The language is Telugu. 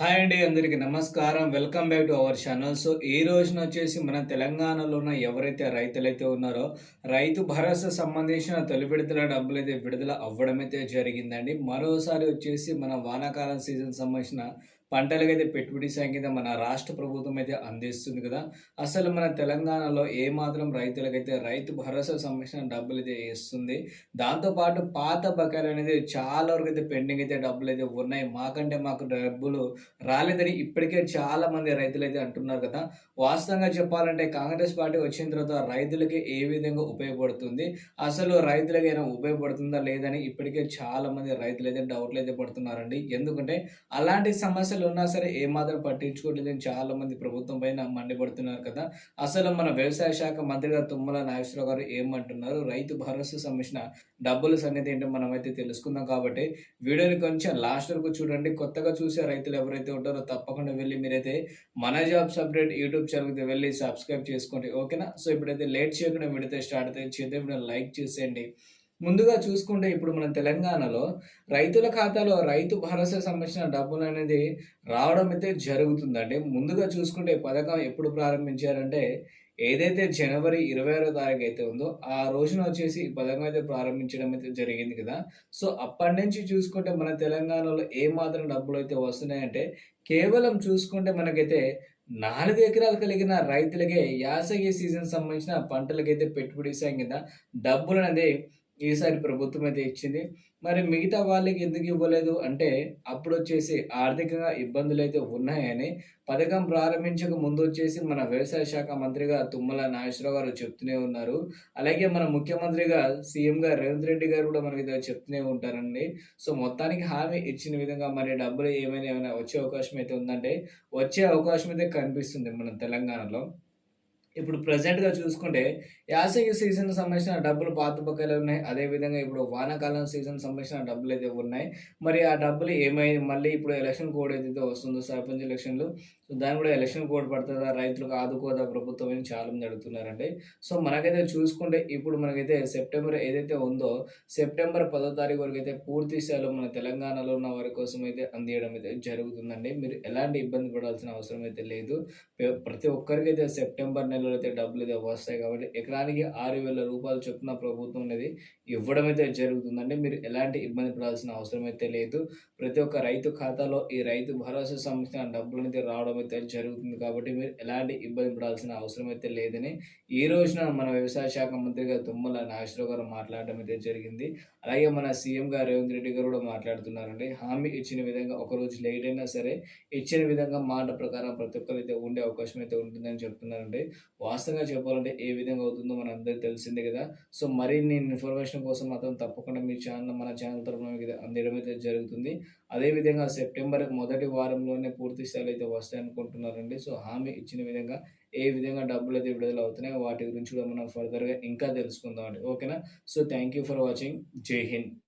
హాయ్ అండి అందరికి నమస్కారం. Welcome back to our channel. So ఈ రోజున వచ్చేసి మన తెలంగాణలో ఉన్న ఎవరైతే రైతులైతే ఉన్నారో రైతు భరోసా సంబంధించిన తొలి విడుదల డబ్బులు అయితే విడుదల అవ్వడం అయితే జరిగిందండి. మరోసారి వచ్చేసి మన వానాకాలం సీజన్ సంబంధించిన పంటలకైతే పెట్టుబడి సాయం కింద మన రాష్ట్ర ప్రభుత్వం అయితే అందిస్తుంది కదా. అసలు మన తెలంగాణలో ఏ మాత్రం రైతులకైతే రైతు భరోసా సంబంధించిన డబ్బులు అయితే ఇస్తుంది దాంతోపాటు పాత బకాయిలు అనేది చాలా వరకు అయితే పెండింగ్ అయితే డబ్బులు అయితే ఉన్నాయి. మాకంటే మాకు డబ్బులు రాలేదని ఇప్పటికే చాలా మంది రైతులు అయితే అంటున్నారు కదా. వాస్తవంగా చెప్పాలంటే కాంగ్రెస్ పార్టీ వచ్చిన తర్వాత రైతులకి ఏ విధంగా ఉపయోగపడుతుంది? అసలు రైతులకి ఏమైనా ఉపయోగపడుతుందా లేదని ఇప్పటికే చాలా మంది రైతులు అయితే డౌట్లు అయితే పడుతున్నారండి. ఎందుకంటే అలాంటి సమస్యలు ఉన్నా సరే ఏమాత్రం పట్టించుకోవట్లేదని చాలా మంది ప్రభుత్వం పైన మండిపడుతున్నారు కదా. అసలు మన వ్యవసాయ శాఖ మంత్రిగా తుమ్మల నాగేశ్వరరావు గారు ఏమంటున్నారు? రైతు భరోసా సంబంధించిన డబ్బుల సంగతి ఏంటో మనం అయితే తెలుసుకుందాం కాబట్టి వీడియోని కొంచెం లాస్ట్ వరకు చూడండి. కొత్తగా చూసే రైతులు ఎవరైతే ఉంటారో తప్పకుండా వెళ్ళి మీరైతే మన జాబ్స్ అప్డేట్ యూట్యూబ్ ఛానల్కి వెళ్ళి సబ్స్క్రైబ్ చేసుకోండి. ఓకేనా? సో ఇప్పుడైతే లేట్ చేయకుండా విడితే స్టార్ట్ అయితే చేద్దాం. లైక్ చేసేయండి. ముందుగా చూసుకుంటే ఇప్పుడు మన తెలంగాణలో రైతుల ఖాతాలో రైతు భరోసా సంబంధించిన డబ్బులు అనేది రావడం అయితే జరుగుతుందండి ముందుగా చూసుకుంటే పథకం ఎప్పుడు ప్రారంభించారంటే ఏదైతే జనవరి ఇరవై ఆరో తారీఖు అయితే ఉందో ఆ రోజున వచ్చేసి ఈ పథకం అయితే ప్రారంభించడం అయితే జరిగింది కదా. సో అప్పటి నుంచి చూసుకుంటే మన తెలంగాణలో ఏ మాత్రం డబ్బులు అయితే వస్తున్నాయంటే కేవలం చూసుకుంటే మనకైతే నాలుగు ఎకరాలు కలిగిన రైతులకే యాసగి సీజన్ సంబంధించిన పంటలకైతే పెట్టుబడి సాయం కింద. డబ్బులు అనేది ఈసారి ప్రభుత్వం అయితే ఇచ్చింది. మరి మిగతా వాళ్ళకి ఎందుకు ఇవ్వలేదు? అంటే అప్పుడు వచ్చేసి ఆర్థికంగా ఇబ్బందులు అయితే ఉన్నాయని పథకం ప్రారంభించక ముందు వచ్చేసి మన వ్యవసాయ శాఖ మంత్రిగా తుమ్మల నాగేశ్వరరావు గారు చెప్తూనే ఉన్నారు. అలాగే మన ముఖ్యమంత్రిగా సీఎంగా రేవంత్ రెడ్డి గారు కూడా మనకి చెప్తూనే ఉంటారండి. సో మొత్తానికి హామీ ఇచ్చిన విధంగా మరి డబ్బులు ఏమైనా ఏమైనా వచ్చే అవకాశం అయితే ఉందంటే వచ్చే అవకాశం అయితే కనిపిస్తుంది మన తెలంగాణలో. ఇప్పుడు ప్రజెంట్గా చూసుకుంటే యాసంగి సీజన్ సంబంధించిన డబ్బులు పాత బకాయిలు ఉన్నాయి. అదేవిధంగా ఇప్పుడు వానాకాలం సీజన్ సంబంధించిన డబ్బులు అయితే ఉన్నాయి. మరి ఆ డబ్బులు ఏమైంది మళ్ళీ ఇప్పుడు ఎలక్షన్ కోడ్ ఏదైతే వస్తుందో సర్పంచ్ ఎలక్షన్లు సో దాని కూడా ఎలక్షన్ కోడ్ పడుతుందా? రైతులకు ఆదుకోదా? ప్రభుత్వం అని చాలా మంది అడుగుతున్నారండి. సో మనకైతే చూసుకుంటే ఇప్పుడు మనకైతే సెప్టెంబర్ ఏదైతే ఉందో సెప్టెంబర్ పదో తారీఖు వరకు అయితే పూర్తి స్థాయిలో మన తెలంగాణలో ఉన్న వారి కోసం అయితే అందియడం అయితే జరుగుతుందండి. మీరు ఎలాంటి ఇబ్బంది పడాల్సిన అవసరం అయితే లేదు. ప్రతి ఒక్కరికైతే సెప్టెంబర్ నెలలో అయితే డబ్బులు అయితే వస్తాయి కాబట్టి ఎకరానికి ఆరు వేల రూపాయలు చొప్పున ప్రభుత్వం అనేది ఇవ్వడం అయితే జరుగుతుందండి. మీరు ఎలాంటి ఇబ్బంది పడాల్సిన అవసరం అయితే లేదు. ప్రతి ఒక్క రైతు ఖాతాలో ఈ రైతు భరోసా సంబంధించిన డబ్బులు అయితే రావడం అయితే జరుగుతుంది కాబట్టి మీరు ఎలాంటి ఇబ్బంది పడాల్సిన అవసరం అయితే లేదని ఈ రోజున మన వ్యవసాయ శాఖ మంత్రిగా తుమ్మల నాగేశ్వరరావు గారు మాట్లాడడం అయితే జరిగింది. అలాగే మన సీఎం గారు రేవంత్ రెడ్డి గారు కూడా మాట్లాడుతున్నారండి. హామీ ఇచ్చిన విధంగా ఒక రోజు లేట్ అయినా సరే ఇచ్చిన విధంగా మాట ప్రకారం ప్రతి ఒక్కరు అయితే ఉండే అవకాశం అయితే ఉంటుందని చెప్తున్నారండి. వాస్తవంగా చెప్పాలంటే ఏ విధంగా అవుతుందో మన అందరికీ తెలిసిందే కదా. సో మరిన్ని ఇన్ఫర్మేషన్ కోసం మాత్రం తప్పకుండా మీ ఛానల్ మన ఛానల్ తరఫున అందడం అయితే జరుగుతుంది. అదేవిధంగా సెప్టెంబర్ మొదటి వారంలోనే పూర్తి స్థాయిలో అయితే వస్తాయి అనుకుంటున్నారండి. సో హామీ ఇచ్చిన విధంగా ఏ విధంగా డబ్బులు అయితే విడుదల అవుతున్నాయో వాటి గురించి కూడా మనం ఫర్దర్గా ఇంకా తెలుసుకుందాం అండి ఓకేనా? So thank you for watching Jai Hind